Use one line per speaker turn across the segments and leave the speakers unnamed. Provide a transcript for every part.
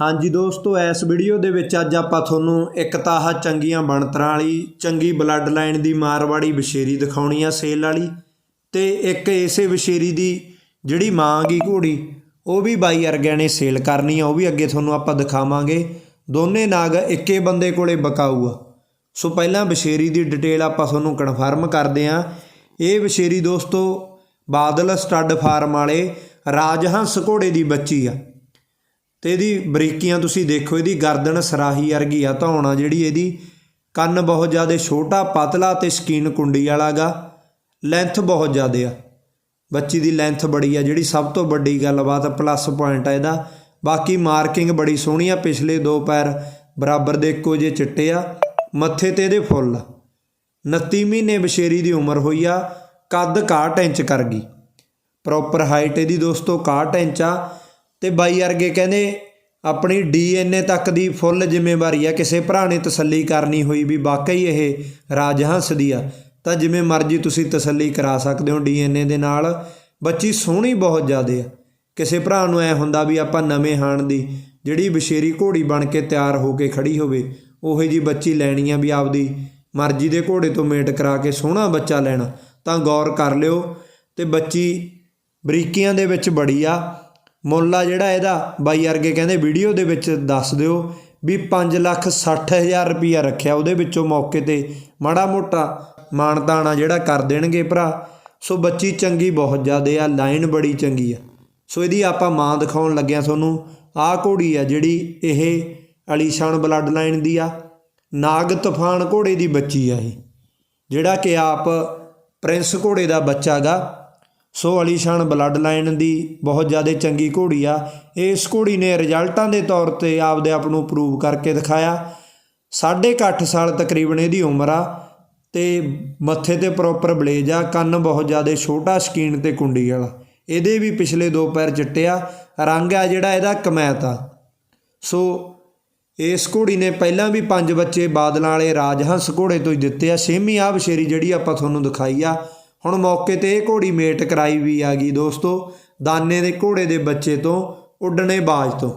ਹਾਂਜੀ ਦੋਸਤੋ, ਇਸ ਵੀਡੀਓ ਦੇ ਵਿੱਚ ਅੱਜ ਆਪਾਂ ਤੁਹਾਨੂੰ ਇੱਕ ਤਾਂ ਚੰਗੀਆਂ ਬਣਤਰਾਂ ਵਾਲੀ ਚੰਗੀ ਬਲੱਡ ਲਾਈਨ ਦੀ ਮਾਰਵਾੜੀ ਬਸ਼ੇਰੀ ਦਿਖਾਉਣੀ ਆ ਸੇਲ ਵਾਲੀ ਤੇ ਇੱਕ ਇਸੇ ਬਸ਼ੇਰੀ ਦੀ ਜਿਹੜੀ ਮਾਂ ਗੀ ਘੋੜੀ, ਉਹ ਵੀ ਬਾਈ ਅਰਗਿਆਂ ਨੇ ਸੇਲ ਕਰਨੀ ਆ, ਉਹ ਵੀ ਅੱਗੇ ਤੁਹਾਨੂੰ ਆਪਾਂ ਦਿਖਾਵਾਂਗੇ। ਦੋਨੇ ਨਾਗ ਇੱਕੇ ਬੰਦੇ ਕੋਲੇ ਬਕਾਊ ਆ। ਸੋ ਪਹਿਲਾਂ ਬਸ਼ੇਰੀ ਦੀ ਡਿਟੇਲ ਆਪਾਂ ਤੁਹਾਨੂੰ ਕਨਫਰਮ ਕਰਦੇ ਆ। ਇਹ ਬਸ਼ੇਰੀ ਦੋਸਤੋ, ਬਾਦਲ ਸਟੱਡ ਫਾਰਮ ਵਾਲੇ ਰਾਜਹੰਸ ਘੋੜੇ ਦੀ ਬੱਚੀ ਆ। ਤੇ ਇਹਦੀ ਬਰੀਕੀਆਂ ਤੁਸੀਂ ਦੇਖੋ, ਇਹਦੀ ਗਰਦਨ ਸਰਾਹੀ ਵਰਗੀ ਆ ਧੌਣਾ ਜਿਹੜੀ ਇਹਦੀ। ਕੰਨ ਬਹੁਤ ਜ਼ਿਆਦਾ ਛੋਟਾ, ਪਤਲਾ ਤੇ ਸਕੀਨ ਕੁੰਡੀ ਵਾਲਾ ਗਾ ਲੈਂਥ ਬਹੁਤ ਜ਼ਿਆਦਾ ਆ। ਬੱਚੀ ਦੀ ਲੈਂਥ ਬੜੀ ਆ, ਜਿਹੜੀ ਸਭ ਤੋਂ ਵੱਡੀ ਗੱਲਬਾਤ ਪਲੱਸ ਪੁਆਇੰਟ ਆ ਇਹਦਾ। ਬਾਕੀ ਮਾਰਕਿੰਗ ਬੜੀ ਸੋਹਣੀ ਆ, ਪਿਛਲੇ ਦੋ ਪੈਰ ਬਰਾਬਰ ਦੇ ਇੱਕੋ ਜਿਹੇ ਚਿੱਟੇ ਆ। ਮੱਥੇ ਤੇ ਇਹਦੇ ਫੁੱਲ। ਆ 29 ਮਹੀਨੇ ਬਸ਼ੇਰੀ ਦੀ ਉਮਰ ਹੋਈ ਆ, ਕੱਦ 61 ਇੰਚ ਕਰ ਗਈ। ਪ੍ਰੋਪਰ ਹਾਈਟ ਇਹਦੀ ਦੋਸਤੋ 61 ਇੰਚ ਆ। ਤੇ ਬਾਈ ਅਰਗੇ ਕਹਿੰਦੇ ਆਪਣੀ ਡੀਐਨਏ ਤੱਕ ਦੀ ਫੁੱਲ ਜ਼ਿੰਮੇਵਾਰੀ ਆ, ਕਿਸੇ ਭਰਾ ਨੇ ਤਸੱਲੀ ਕਰਨੀ ਹੋਈ ਵੀ ਵਾਕਈ ਇਹ ਰਾਜਹੰਸ ਦੀ ਆ। ਤਾਂ ਜਿਵੇਂ ਮਰਜ਼ੀ ਤੁਸੀਂ ਤਸੱਲੀ ਕਰਾ ਸਕਦੇ ਹੋ ਡੀਐਨਏ ਦੇ ਨਾਲ, ਬੱਚੀ ਸੋਹਣੀ ਬਹੁਤ ਜ਼ਿਆਦੇ ਆ। ਕਿਸੇ ਭਰਾ ਨੂੰ ਐ ਹੁੰਦਾ ਵੀ ਆਪਾਂ ਨਵੇਂ ਹਾਣ ਦੀ, ਜਿਹੜੀ ਬਸ਼ੇਰੀ ਘੋੜੀ ਬਣ ਕੇ ਤਿਆਰ ਹੋ ਕੇ ਖੜੀ ਹੋਵੇ, ਉਹੇ ਜੀ ਬੱਚੀ ਲੈਣੀ ਆ ਵੀ ਆਪਦੀ ਮਰਜ਼ੀ ਦੇ ਘੋੜੇ ਤੋਂ ਮੇਟ ਕਰਾ ਕੇ ਸੋਹਣਾ ਬੱਚਾ ਲੈਣਾ। ਤਾਂ ਗੌਰ ਕਰ ਲਿਓ, ਤੇ ਬੱਚੀ ਬਰੀਕੀਆਂ ਦੇ ਵਿੱਚ ਬੜੀ ਆ। ਮੁੱਲ ਆ ਜਿਹੜਾ ਇਹਦਾ। ਬਾਈ ਅਰਗੇ ਕਹਿੰਦੇ ਵੀਡੀਓ ਦੇ ਵਿੱਚ ਦੱਸ ਦਿਓ ਵੀ 5 ਲੱਖ 60 ਹਜ਼ਾਰ ਰੁਪਈਆ ਰੱਖਿਆ ਉਹਦੇ ਵਿੱਚੋਂ ਮੌਕੇ ਤੇ। ਮਾੜਾ ਮੋਟਾ ਮਾਨਤਾਣਾ ਜਿਹੜਾ ਕਰ ਦੇਣਗੇ ਭਰਾ। ਸੋ ਬੱਚੀ ਚੰਗੀ ਬਹੁਤ ਜ਼ਿਆਦੇ ਆ, ਲਾਈਨ ਬੜੀ ਚੰਗੀ ਆ। ਸੋ ਇਹਦੀ ਆਪਾਂ ਮਾਂ ਦਿਖਾਉਣ ਲੱਗਿਆ ਤੁਹਾਨੂੰ। ਆਹ ਘੋੜੀ ਆ ਜਿਹੜੀ ਇਹ ਅਲੀਸ਼ਾਨ ਬਲੱਡ ਲਾਈਨ ਦੀ ਆ। ਨਾਗ ਤੂਫਾਨ ਘੋੜੇ ਦੀ ਬੱਚੀ ਆ ਇਹ। ਜਿਹੜਾ ਕਿ ਆਪ ਪ੍ਰਿੰਸ ਘੋੜੇ ਦਾ ਬੱਚਾ ਗਾ। ਸੋ ਅਲੀਸ਼ਾਨ ਬਲੱਡ ਲਾਈਨ ਦੀ ਬਹੁਤ ਜ਼ਿਆਦਾ ਚੰਗੀ ਘੋੜੀ ਆ। ਇਸ ਘੋੜੀ ਨੇ ਰਿਜ਼ਲਟਾਂ ਦੇ ਤੌਰ ਤੇ ਆਪਦੇ ਆਪ ਨੂੰ ਪ੍ਰੂਵ ਕਰਕੇ ਦਿਖਾਇਆ। ਸਾਢੇ ਕੁ ਅੱਠ ਸਾਲ ਤਕਰੀਬਨ ਇਹਦੀ ਉਮਰ ਆ ਤੇ ਮੱਥੇ ਤੇ ਪ੍ਰੋਪਰ ਬਲੇਜ ਆ, ਕੰਨ ਬਹੁਤ ਜ਼ਿਆਦਾ ਛੋਟਾ ਸਕੀਨ ਤੇ ਕੁੰਡੀ ਵਾਲਾ। ਇਹਦੇ ਵੀ ਪਿਛਲੇ ਦੋ ਪੈਰ ਚਿੱਟੇ ਆ। ਰੰਗ ਆ ਜਿਹੜਾ ਇਹਦਾ ਕਮੈਤ ਆ। ਸੋ ਇਸ ਘੋੜੀ ਨੇ ਪਹਿਲਾਂ ਵੀ ਪੰਜ ਬੱਚੇ ਬਾਦਲਾਂ ਵਾਲੇ ਰਾਜਹੰਸ ਘੋੜੇ ਤੋਂ ਹੀ ਦਿੱਤੇ ਆ। ਛੇਵੀਂ ਆ, ਬਸ਼ੇਰੀ ਜਿਹੜੀ ਆਪਾਂ ਤੁਹਾਨੂੰ ਦਿਖਾਈ ਆ। ਹੁਣ ਮੌਕੇ ਤੇ ਇਹ ਘੋੜੀ ਮੇਟ ਕਰਾਈ ਵੀ ਆ ਗਈ ਦੋਸਤੋ, ਦਾਨੇ ਦੇ ਘੋੜੇ ਦੇ ਬੱਚੇ ਤੋਂ ਉੱਡਣੇ ਬਾਜ ਤੋਂ।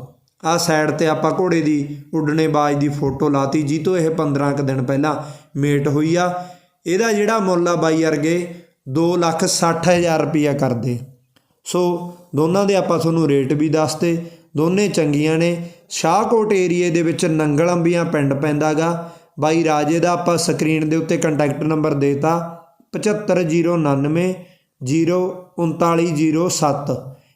ਆ ਸਾਈਡ ਤੇ ਆਪਾਂ ਘੋੜੇ ਦੀ ਉੱਡਣੇ ਬਾਜ ਦੀ ਫੋਟੋ ਲਾਤੀ ਜੀ ਤੋਂ ਇਹ 15 ਕ ਦਿਨ ਪਹਿਲਾਂ ਮੇਟ ਹੋਈ ਆ। ਇਹਦਾ ਜਿਹੜਾ ਮੁੱਲ ਆ ਬਾਈ ਵਰਗੇ 2 ਲੱਖ 60 ਹਜ਼ਾਰ ਰੁਪਈਆ ਕਰਦੇ। ਸੋ ਦੋਨਾਂ ਦੇ ਆਪਾਂ ਤੁਹਾਨੂੰ ਰੇਟ ਵੀ ਦੱਸਤੇ, ਦੋਨੇ ਚੰਗੀਆਂ ਨੇ। ਸ਼ਾਹਕੋਟ ਏਰੀਏ ਦੇ ਵਿੱਚ ਨੰਗਲ ਅੰਬੀਆਂ ਪਿੰਡ ਪੈਂਦਾਗਾ। ਬਾਈ ਰਾਜੇ ਦਾ ਆਪਾਂ ਸਕਰੀਨ ਦੇ ਉੱਤੇ ਕੰਟੈਕਟ ਨੰਬਰ ਦੇਤਾ। 75099 03907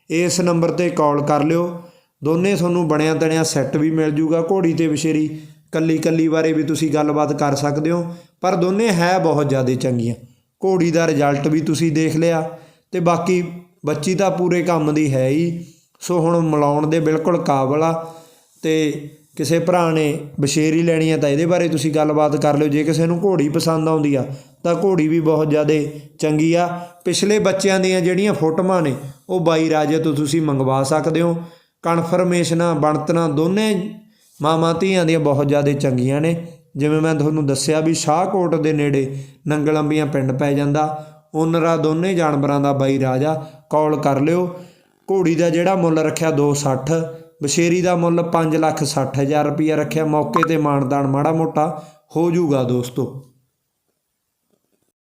ਇਸ ਨੰਬਰ ਤੇ ਕਾਲ ਕਰ ਲਿਓ। ਦੋਨੇ ਤੁਹਾਨੂੰ ਬਣਿਆ ਤਣਿਆ ਸੈੱਟ ਵੀ ਮਿਲ ਜੂਗਾ। ਘੋੜੀ ਤੇ ਵਿਸ਼ੇਰੀ ਕੱਲੀ ਕੱਲੀ ਬਾਰੇ ਵੀ ਤੁਸੀਂ ਗੱਲਬਾਤ ਕਰ ਸਕਦੇ ਹੋ, ਪਰ ਦੋਨੇ ਹੈ ਬਹੁਤ ਜ਼ਿਆਦਾ ਚੰਗੀਆਂ। ਘੋੜੀ ਦਾ ਰਿਜ਼ਲਟ ਵੀ ਤੁਸੀਂ ਦੇਖ ਲਿਆ ਤੇ ਬਾਕੀ ਬੱਚੀ ਤਾਂ ਪੂਰੇ ਕੰਮ ਦੀ ਹੈ ਹੀ। ਸੋ ਹੁਣ ਮਿਲਾਉਣ ਦੇ ਬਿਲਕੁਲ ਕਾਬਲ ਆ ਤੇ ਕਿਸੇ ਭਰਾ ਨੇ ਬਸ਼ੇਰੀ ਲੈਣੀ ਆ ਤਾਂ ਇਹਦੇ ਬਾਰੇ ਤੁਸੀਂ ਗੱਲਬਾਤ ਕਰ ਲਿਓ। ਜੇ ਕਿਸੇ ਨੂੰ ਘੋੜੀ ਪਸੰਦ ਆਉਂਦੀ ਆ, ਤਾਂ ਘੋੜੀ ਵੀ ਬਹੁਤ ਜ਼ਿਆਦਾ ਚੰਗੀ ਆ। ਪਿਛਲੇ ਬੱਚਿਆਂ ਦੀਆਂ ਜਿਹੜੀਆਂ ਫੋਟੋਆਂ ਨੇ, ਉਹ ਬਾਈ ਰਾਜੇ ਤੋਂ ਤੁਸੀਂ ਮੰਗਵਾ ਸਕਦੇ ਹੋ। ਕਨਫਰਮੇਸ਼ਨਾਂ ਬਣਤਨਾਂ ਦੋਨੇ ਮਾਵਾਂ ਧੀਆਂ ਦੀਆਂ ਬਹੁਤ ਜ਼ਿਆਦਾ ਚੰਗੀਆਂ ਨੇ। ਜਿਵੇਂ ਮੈਂ ਤੁਹਾਨੂੰ ਦੱਸਿਆ ਵੀ ਸ਼ਾਹਕੋਟ ਦੇ ਨੇੜੇ ਨੰਗਲੰਬੀਆਂ ਪਿੰਡ ਪੈ ਜਾਂਦਾ। ਓਨਰਾ ਦੋਨੇ ਜਾਨਵਰਾਂ ਦਾ ਬਾਈ ਰਾਜਾ, ਕਾਲ ਕਰ ਲਿਓ। ਘੋੜੀ ਦਾ ਜਿਹੜਾ ਮੁੱਲ ਰੱਖਿਆ 260 ਬਸ਼ੇਰੀ ਦਾ ਮੁੱਲ 5 ਲੱਖ 60 ਹਜ਼ਾਰ ਰੁਪਇਆ ਰੱਖਿਆ। ਮੌਕੇ ਤੇ ਮਾਨਦਾਨ ਮਾੜਾ ਮੋਟਾ ਹੋ ਜਾਊਗਾ ਦੋਸਤੋ।